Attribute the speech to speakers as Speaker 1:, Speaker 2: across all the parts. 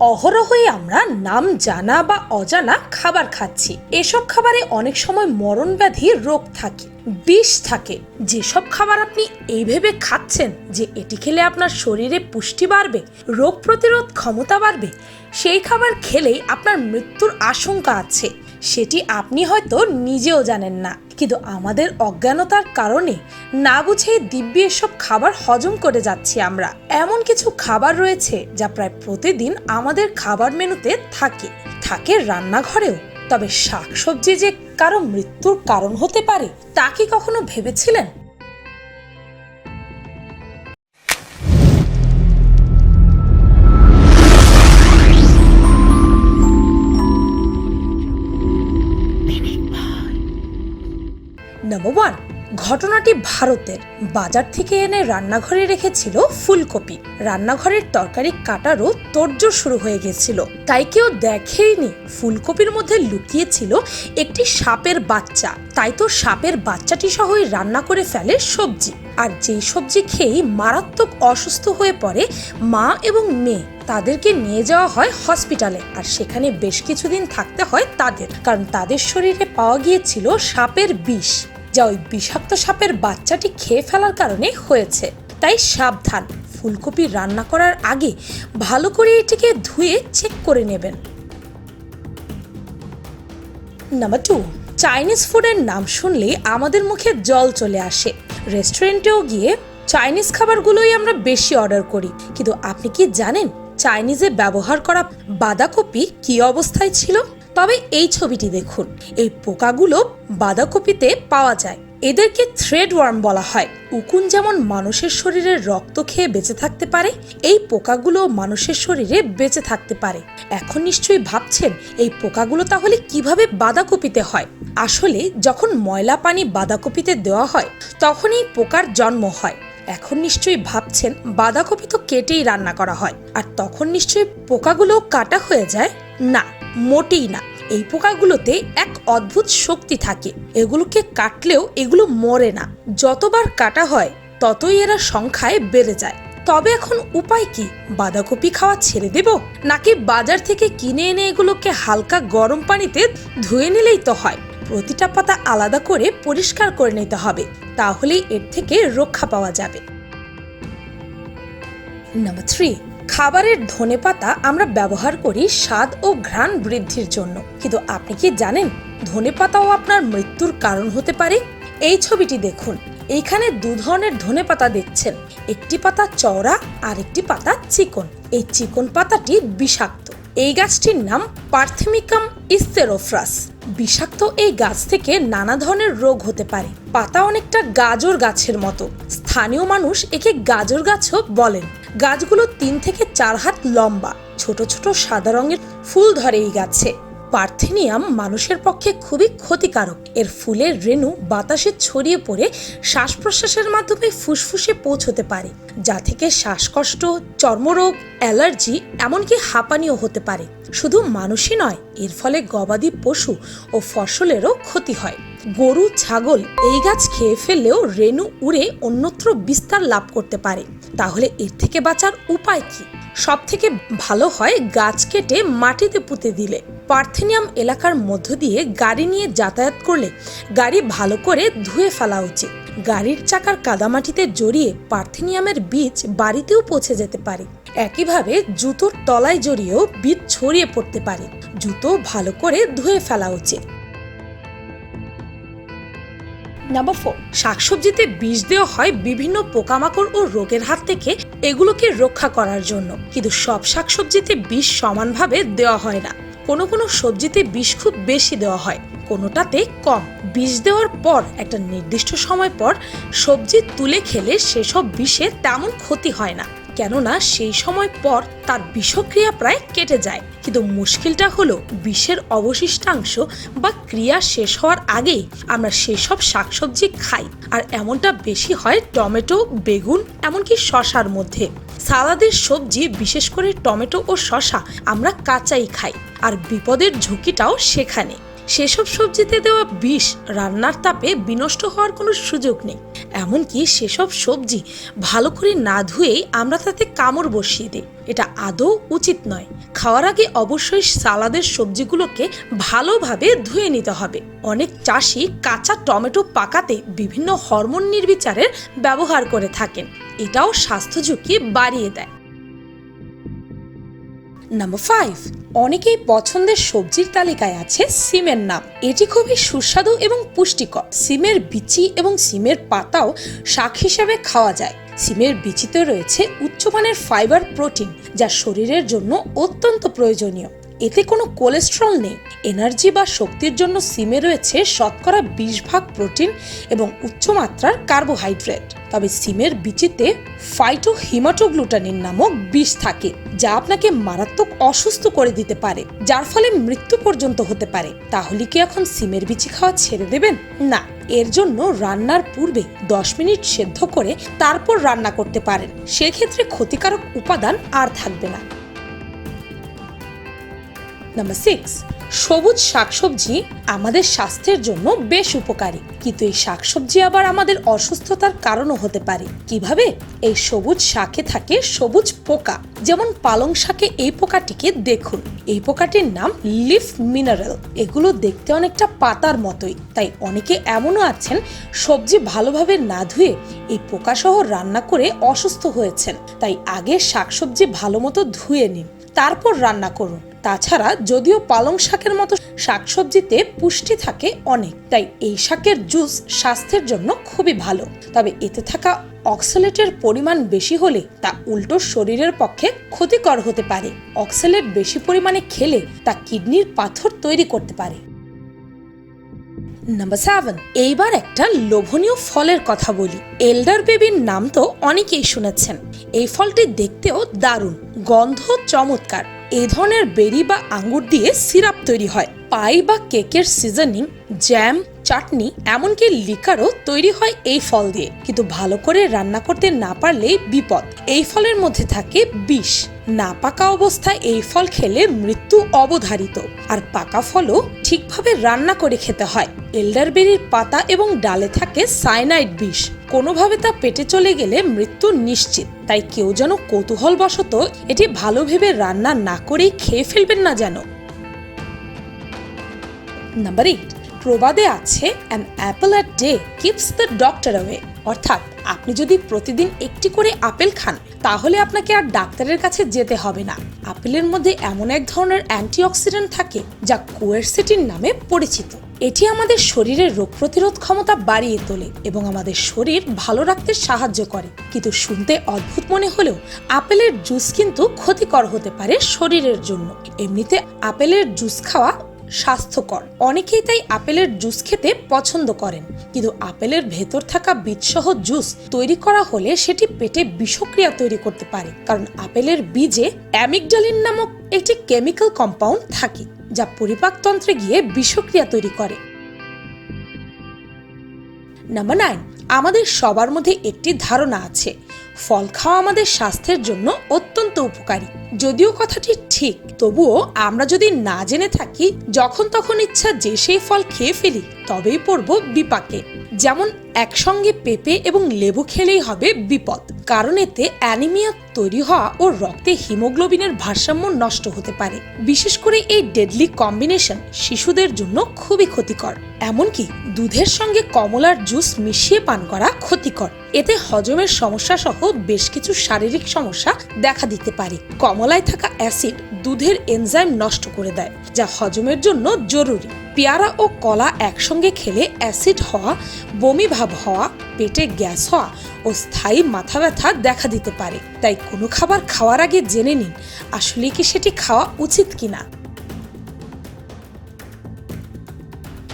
Speaker 1: অহরহই আমরা নাম জানা বা অজানা খাবার খাচ্ছি। এসব খাবারে অনেক সময় মরণ ব্যাধি রোগ থাকে, বিষ থাকে। যেসব খাবার আপনি এই ভেবে খাচ্ছেন যে এটি খেলে আপনার শরীরে পুষ্টি বাড়বে, রোগ প্রতিরোধ ক্ষমতা বাড়বে, সেই খাবার খেলেই আপনার মৃত্যুর আশঙ্কা আছে। সেটি আপনি হয়তো নিজেও জানেন না। কিন্তু আমাদের অজ্ঞানতার কারণে না বুঝে দিব্যি এসব খাবার হজম করে যাচ্ছি আমরা। এমন কিছু খাবার রয়েছে যা প্রায় প্রতিদিন আমাদের খাবার মেনুতে থাকে। থাকে রান্নাঘরেও। তবে শাকসবজি যে কারও মৃত্যুর কারণ হতে পারে, তা কি কখনো ভেবেছিলেন? ঘটনাটি ভারতের বাজার থেকে এনে রান্নাঘরে রেখেছিল ফুলকপি। রান্নাঘরের তরকারি কাটারও তোড়জোড় শুরু হয়ে গেছিল। তাই কেউ দেখেইনি ফুলকপির মধ্যে লুকিয়েছিল একটি সাপের বাচ্চা। তাই তো সাপের বাচ্চাটি সহই রান্না করে ফেলে সবজি। আর যেই সবজি খেয়েই মারাত্মক অসুস্থ হয়ে পড়ে মা এবং মেয়ে, তাদেরকে নিয়ে যাওয়া হয় হসপিটালে। আর সেখানে বেশ কিছুদিন থাকতে হয় তাদের। কারণ তাদের শরীরে পাওয়া গিয়েছিল সাপের বিষ। যা ওই বিষাক্ত সাপের বাচ্চাটি খেয়ে ফেলার কারণে হয়েছে। তাই সাবধান, ফুলকপি রান্না করার আগে ভালো করে এটিকে ধুয়ে চেক করে নেবেন। নাম্বার টু চাইনিজ ফুডের নাম শুনলেই আমাদের মুখে জল চলে আসে। রেস্টুরেন্টেও গিয়ে চাইনিজ খাবারগুলোই আমরা বেশি অর্ডার করি। কিন্তু আপনি কি জানেন চাইনিজে ব্যবহার করা বাঁধাকপি কি অবস্থায় ছিল? তবে এই ছবিটি দেখুন। এই পোকাগুলো বাঁধাকপিতে পাওয়া যায়। এদেরকে থ্রেড ওয়ার্ম বলা হয়। উকুন যেমন মানুষের শরীরে রক্ত খেয়ে বেঁচে থাকতে পারে, এই পোকাগুলো মানুষের শরীরে বেঁচে থাকতে পারে। এখন নিশ্চয়ই ভাবছেন, এই পোকাগুলো তাহলে কীভাবে বাঁধাকপিতে হয়? আসলে যখন ময়লা পানি বাঁধাকপিতে দেওয়া হয় তখন এই পোকার জন্ম হয়। এখন নিশ্চয়ই ভাবছেন, বাঁধাকপি তো কেটেই রান্না করা হয়। আর তখন নিশ্চয়ই পোকাগুলো কাটা হয়ে যায়? না। মোটেই না। এই পোকাগুলোতে এক অদ্ভুত শক্তি থাকে। এগুলোকে কাটলেও এগুলো মরে না। যতবার কাটা হয়, ততই এরা সংখ্যায় বেড়ে যায়। তবে এখন উপায় কি? বাঁধাকপি খাওয়া ছেড়ে দেব? নাকি বাজার থেকে কিনে এনে এগুলোকে হালকা গরম পানিতে ধুয়ে নিলেই তো হয়? প্রতিটা পাতা আলাদা করে পরিষ্কার করে নিতে হবে। তাহলেই এর থেকে রক্ষা পাওয়া যাবে। নাম্বার থ্রি খাবারের ধনে পাতা আমরা ব্যবহার করি স্বাদ ও ঘ্রাণ বৃদ্ধির জন্য। কিন্তু আপনি কি জানেন ধনে পাতাও আপনার মৃত্যুর কারণ হতে পারে? এই ছবিটি দেখুন। এইখানে দু ধরনের ধনে পাতা দেখছেন। একটি পাতা চওড়া আর একটি পাতা চিকন। এই চিকন পাতাটি বিষাক্ত। এই গাছটির নাম পার্থেমিকাম ইস্তেরোফ্রাস। বিষাক্ত এই গাছ থেকে নানা ধরনের রোগ হতে পারে। পাতা অনেকটা গাজর গাছের মতো। স্থানীয় মানুষ একে গাজর গাছও বলেন। গাছগুলো তিন থেকে চার হাত লম্বা। ছোট ছোট সাদা রঙের ফুল ধরে এই গাছে। পার্থেনিয়াম মানুষের পক্ষে খুবই ক্ষতিকারক। এর ফুলের রেণু বাতাসে ছড়িয়ে পড়ে শ্বাস প্রশ্বাসের মাধ্যমে ফুসফুসে পৌঁছতে পারে, যা থেকে শ্বাসকষ্ট, চর্মরোগ, অ্যালার্জি, এমনকি হাঁপানিও হতে পারে। শুধু মানুষই নয়, এর ফলে গবাদি পশু ও ফসলেরও ক্ষতি হয়। গরু, ছাগল এই গাছ খেয়ে ফেললেও রেণু উড়ে অন্যত্র বিস্তার লাভ করতে পারে। তাহলে এর থেকে বাঁচার উপায় কি? সব থেকে ভালো হয় গাছ কেটে মাটিতে পুঁতে দিলে। পার্থেনিয়াম এলাকার মধ্য দিয়ে গাড়ি নিয়ে যাতায়াত করলে গাড়ি ভালো করে ধুয়ে ফেলা উচিত। গাড়ির চাকার কাদামাটিতে জড়িয়ে পার্থেনিয়ামের বীজ বাড়িতেও পৌঁছে যেতে পারে। একইভাবে জুতোর তলায় জড়িয়েও বীজ ছড়িয়ে পড়তে পারে। জুতো ভালো করে ধুয়ে ফেলা উচিত। নাম্বার ফোর শাকসবজিতে বিষ দেওয়া হয় বিভিন্ন পোকামাকড় ও রোগের হাত থেকে এগুলোকে রক্ষা করার জন্য। কিন্তু সব শাকসবজিতে বিষ সমানভাবে দেওয়া হয় না। কোনো কোনো সবজিতে বিষ খুব বেশি দেওয়া হয়। কোনোটাতে কম। বিষ দেওয়ার পর, একটা নির্দিষ্ট সময় পর সবজি তুলে খেলে সেসব বিষে তেমন ক্ষতি হয় না। কেননা সেই সময় পর তার বিষক্রিয়া প্রায় কেটে যায়। কিন্তু মুশকিলটা হলো বিষের অবশিষ্টাংশ বা ক্রিয়া শেষ হওয়ার আগেই আমরা সেসব শাকসবজি খাই। আর এমনটা বেশি হয় টমেটো, বেগুন, এমনকি শশার মধ্যে। সালাদের সবজি, বিশেষ করে টমেটো ও শশা, আমরা কাঁচাই খাই। আর বিপদের ঝুঁকিটাও সেখানে। সেসব সবজিতে দেওয়া বিষ রান্নার তাপে বিনষ্ট হওয়ার কোনো সুযোগ নেই। এমনকি সেসব সবজি ভালো করে না ধুয়েই আমরা তাতে কামড় বসিয়ে দিই। এটা আদৌ উচিত নয়। খাওয়ার আগে অবশ্যই সালাদের সবজিগুলোকে ভালোভাবে ধুয়ে নিতে হবে। অনেক চাষি কাঁচা টমেটো পাকাতে বিভিন্ন হরমোন নির্বিচারের ব্যবহার করে থাকেন। এটাও স্বাস্থ্য ঝুঁকি বাড়িয়ে দেয়। নাম্বার ফাইভ অনেকেই পছন্দের সবজির তালিকায় আছে সিমের নাম। এটি খুবই সুস্বাদু এবং পুষ্টিকর। সিমের বিচি এবং সিমের পাতাও শাক হিসাবে খাওয়া যায়। সিমের বিচিতে রয়েছে উচ্চমানের ফাইবার প্রোটিন, যা শরীরের জন্য অত্যন্ত প্রয়োজনীয়। এতে কোনো কোলেস্ট্রল নেই। এনার্জি বা শক্তির জন্য সিমে রয়েছে শতকরা বিশ ভাগ প্রোটিন এবং উচ্চমাত্রার কার্বোহাইড্রেট। তবে সিমের বিচিতে ফাইটো হিমাটোগ্লুটানিন নামক বিষ থাকে, যা আপনাকে মারাত্মক অসুস্থ করে দিতে পারে, যার ফলে মৃত্যু পর্যন্ত হতে পারে। তাহলে কি এখন সিমের বিচি খাওয়া ছেড়ে দেবেন? না, এর জন্য রান্নার পূর্বে দশ মিনিট সেদ্ধ করে তারপর রান্না করতে পারেন। সেক্ষেত্রে ক্ষতিকারক উপাদান আর থাকবে না। নাম্বার সিক্স সবুজ শাকসবজি আমাদের স্বাস্থ্যের জন্য বেশ উপকারী। কিন্তু এই শাকসবজি আবার আমাদের অসুস্থতার কারণও হতে পারে। কীভাবে? এই সবুজ শাকে থাকে সবুজ পোকা। যেমন পালং শাকে এই পোকাটিকে দেখুন। এই পোকাটির নাম লিফ মিনারেল। এগুলো দেখতে অনেকটা পাতার মতোই। তাই অনেকে এমনও আছেন, সবজি ভালোভাবে না ধুয়ে এই পোকাসহ রান্না করে অসুস্থ হয়েছেন। তাই আগে শাকসবজি ভালো মতো ধুয়ে নিন। তারপর রান্না করুন। তাছাড়া যদিও পালং শাকের মতো শাকসবজিতে পুষ্টি থাকে অনেক, তাই এই শাকের জুস স্বাস্থ্যের জন্য খুবই ভালো। তবে এতে থাকা অক্সালেটের পরিমাণ বেশি হলে তা উল্টো শরীরের পক্ষে ক্ষতিকর হতে পারে। অক্সালেট বেশি পরিমাণে খেলে তা কিডনির পাথর তৈরি করতে পারে। নাম্বার সেভেন এইবার একটা লোভনীয় ফলের কথা বলি। এল্ডার বেবির নাম তো অনেকেই শুনেছেন। এই ফলটি দেখতেও দারুণ, গন্ধ চমৎকার। এ ধরনের বেরি বা আঙ্গুর দিয়ে সিরাপ তৈরি হয়। পাই বা কেকের সিজনিং, জ্যাম, চাটনি এমনকি লিকারও তৈরি হয় এই ফল দিয়ে। কিন্তু ভালো করে রান্না করতে না পারলেই বিপদ। এই ফলের মধ্যে থাকে বিষ। না পাকা অবস্থায় এই ফল খেলে মৃত্যু অবধারিত। আর পাকা ফলও ঠিকভাবে রান্না করে খেতে হয়। এল্ডারবেরির পাতা এবং ডালে থাকে সাইনাইড বিষ। কোনোভাবে তা পেটে চলে গেলে মৃত্যু নিশ্চিত। তাই কেউ যেন কৌতূহলবশত এটি ভালো ভেবে রান্না না করেই খেয়ে ফেলবেন না যেন। নাম্বার এইট প্রবাদে আছে an apple a day keeps the doctor away অর্থাৎ, আপনি যদি প্রতিদিন একটি করে আপেল খান, তাহলে আপনাকে আর ডাক্তারের কাছে যেতে হবে না। আপেলের মধ্যে এমন এক ধরনের অ্যান্টিঅক্সিডেন্ট থাকে, যা কোয়ারসিটিন নামে পরিচিত। এটি আমাদের শরীরের রোগ প্রতিরোধ ক্ষমতা বাড়িয়ে তোলে এবং আমাদের শরীর ভালো রাখতে সাহায্য করে। কিন্তু শুনতে অদ্ভুত মনে হলেও, আপেলের জুস কিন্তু ক্ষতিকর হতে পারে শরীরের জন্য। এমনিতে, আপেলের জুস খাওয়া স্বাস্থ্যকর। অনেকেই তাই আপেলের জুস খেতে পছন্দ করেন। কিন্তু আপেলের ভেতর থাকা বীজসহ জুস তৈরি করা হলে সেটি পেটে বিষক্রিয়া তৈরি করতে পারে। কারণ আপেলের বীজে অ্যামিকডালিন নামক একটি কেমিক্যাল কম্পাউন্ড থাকে, যা পরিপাকতন্ত্রে গিয়ে বিষক্রিয়া তৈরি করে। নাম্বার নাইন, আমাদের সবার মধ্যে একটি ধারণা আছে। ফল খাওয়া আমাদের স্বাস্থ্যের জন্য অত্যন্ত উপকারী। যদিও কথাটি ঠিক, তবুও আমরা যদি না জেনে থাকি, যখন তখন ইচ্ছা যে সেই ফল খেয়ে ফেলি, তবেই পড়ব বিপাকে। যেমন একসঙ্গে পেঁপে এবং লেবু খেলেই হবে বিপদ। কারণ এতে অ্যানিমিয়া তৈরি হওয়া ও রক্তে হিমোগ্লোবিনের ভারসাম্য নষ্ট হতে পারে। বিশেষ করে এই ডেডলি কম্বিনেশন শিশুদের জন্য খুবই ক্ষতিকর। এমনকি দুধের সঙ্গে কমলার জুস মিশিয়ে পান করা ক্ষতিকর। এতে হজমের সমস্যা সহ বেশ কিছু শারীরিক সমস্যা দেখা দিতে পারে। কমলায় থাকা অ্যাসিড দুধের এনজাইম নষ্ট করে দেয়, যা হজমের জন্য জরুরি। পেয়ারা ও কলা একসঙ্গে খেলে অ্যাসিড হওয়া, বমি ভাব হওয়া, পেটে গ্যাস হওয়া ও স্থায়ী মাথা ব্যথা দেখা দিতে পারে। তাই কোনো খাবার খাওয়ার আগে জেনে নিন আসলে কি সেটি খাওয়া উচিত কিনা।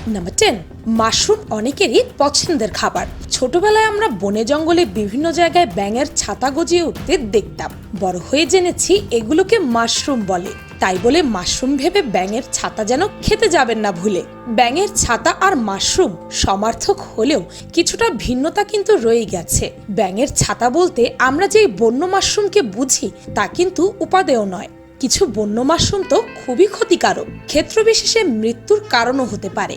Speaker 1: নাম্বার টেন মাশরুম অনেকেরই পছন্দের খাবার। ছোটবেলায় আমরা বনে জঙ্গলে বিভিন্ন জায়গায় ব্যাঙের ছাতা গজিয়ে উঠতে দেখতাম। বড় হয়ে জেনেছি এগুলোকে মাশরুম বলে। তাই বলে মাশরুম ভেবে ব্যাঙের ছাতা যেন খেতে যাবেন না ভুলে। ব্যাঙের ছাতা আর মাশরুম সমার্থক হলেও কিছুটা ভিন্নতা কিন্তু রয়ে গেছে। ব্যাঙের ছাতা বলতে আমরা যেই বন্য মাশরুমকে বুঝি, তা কিন্তু উপাদেয় নয়। কিছু বন্য মাশরুম তো খুবই ক্ষতিকারক। ক্ষেত্র বিশেষে মৃত্যুর কারণও হতে পারে।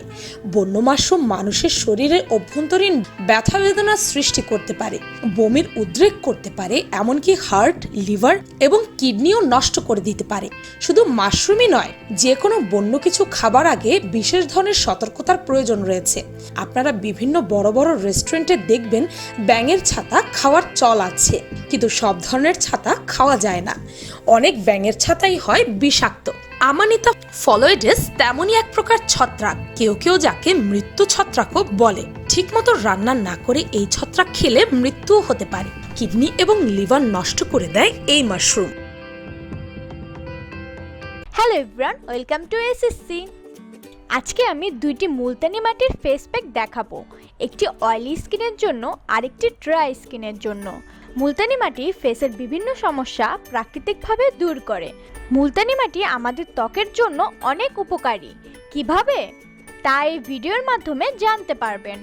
Speaker 1: বন্য মাশরুম মানুষের শরীরের অভ্যন্তরীণ ব্যথা বেদনার সৃষ্টি করতে পারে, বমির উদ্রেক করতে পারে, এমনকি হার্ট, লিভার এবং কিডনিও নষ্ট করে দিতে পারে। শুধু মাশরুমই নয় যে কোনো বন্য কিছু খাবার আগে বিশেষ ধরনের সতর্কতার প্রয়োজন রয়েছে। আপনারা বিভিন্ন বড় বড় রেস্টুরেন্টে দেখবেন ব্যাঙের ছাতা খাওয়ার চল আছে, কিন্তু সব ধরনের ছাতা খাওয়া যায় না। অনেক ব্যাঙের ছাতাই হয় বিষাক্ত। আমানিতা ফলোয়েডেস তেমনই এক প্রকার ছত্রাক। কেউ কেউ যাকে মৃত্যু ছত্রাকও বলে। ঠিকমতো রান্না না করে এই ছত্রাক খেলে মৃত্যুও হতে পারে। কিডনি এবং লিভার নষ্ট করে দেয় এই mushroom.
Speaker 2: Hello everyone, welcome to SSC. আজকে আমি দুইটি মুলতানি মাটির ফেস প্যাক দেখাবো। একটি অয়েলি স্কিনের জন্য, আরেকটি ড্রাই স্কিনের জন্য। মুলতানি মাটি ফেসের বিভিন্ন সমস্যা প্রাকৃতিকভাবে দূর করে। মুলতানি মাটি আমাদের ত্বকের জন্য অনেক উপকারী। কীভাবে? তাই ভিডিওর মাধ্যমে জানতে পারবেন।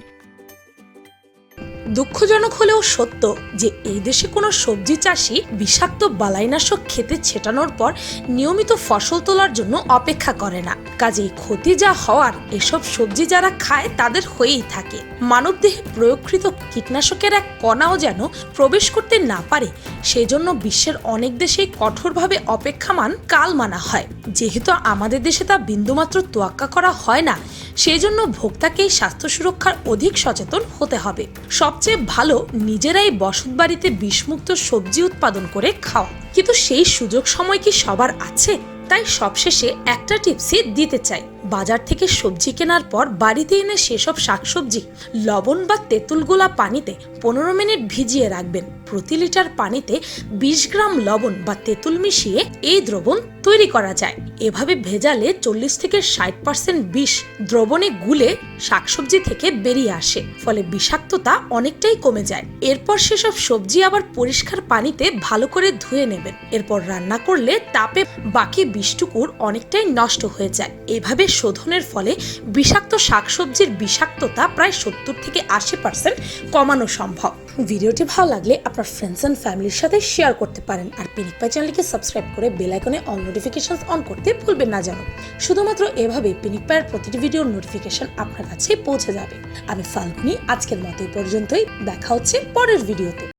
Speaker 1: দুঃখজনক হলেও সত্য যে এই দেশে কোনো সবজি চাষি বিষাক্ত বালাইনাশক খেতে ছেটানোর পর নিয়মিত ফসল তোলার জন্য অপেক্ষা করে না। কাজেই ক্ষতি যা হওয়ার এসব সবজি যারা খায় তাদের হয়েই থাকে। মানবদেহে প্রয়োগকৃত কীটনাশকের এক কণাও যেন প্রবেশ করতে না পারে, সেজন্য বিশ্বের অনেক দেশেই কঠোরভাবে অপেক্ষামান কাল মানা হয়। যেহেতু আমাদের দেশে তা বিন্দুমাত্র তোয়াক্কা করা হয় না, সেজন্য ভোক্তাকেই স্বাস্থ্য সুরক্ষার অধিক সচেতন হতে হবে। সবচেয়ে ভালো নিজেরাই বসত বাড়িতে বিষমুক্ত সবজি উৎপাদন করে খাওয়া। কিন্তু সেই সুযোগ সময় কি সবার আছে? তাই সবশেষে একটা টিপসই দিতে চাই। বাজার থেকে সবজি কেনার পর বাড়িতে এনে সেসব শাকসবজি, লবণ বা তেঁতুল গোলা পানিতে পনেরো মিনিট ভিজিয়ে রাখবেন। প্রতি লিটার পানিতে বিশ গ্রাম লবণ বা তেঁতুল মিশিয়ে এই দ্রবণ তৈরি করা যায়। এভাবে ভেজালে চল্লিশ থেকে ষাট পার্সেন্ট বিষ দ্রবণে গুলে শাকসবজি থেকে বেরিয়ে আসে, ফলে বিষাক্ততা অনেকটাই কমে যায়। এরপর সেসব সবজি আবার পরিষ্কার পানিতে ভালো করে ধুয়ে নেবেন। এরপর রান্না করলে তাপে বাকি বিষটুকুর অনেকটাই নষ্ট হয়ে যায়। এভাবে শোধনের ফলে বিষাক্ত শাকসবজির বিষাক্ততা প্রায় সত্তর থেকে আশি পার্সেন্ট কমানো সম্ভব। ভিডিওটি ভালো লাগলে আপনার ফ্রেন্ডস অ্যান্ড ফ্যামিলির সাথে শেয়ার করতে পারেন। আর পিনিক পাই চ্যানেলকে সাবস্ক্রাইব করে বেল আইকনে অল নোটিফিকেশন অন করতে ভুলবেন না যেন। শুধুমাত্র এভাবে পিনিক পায়ের প্রতিটি ভিডিওর নোটিফিকেশন আপনার কাছে পৌঁছে যাবে। আমি ফাল্গুনি, আজকের মতো এই পর্যন্তই। দেখা হচ্ছে পরের ভিডিওতে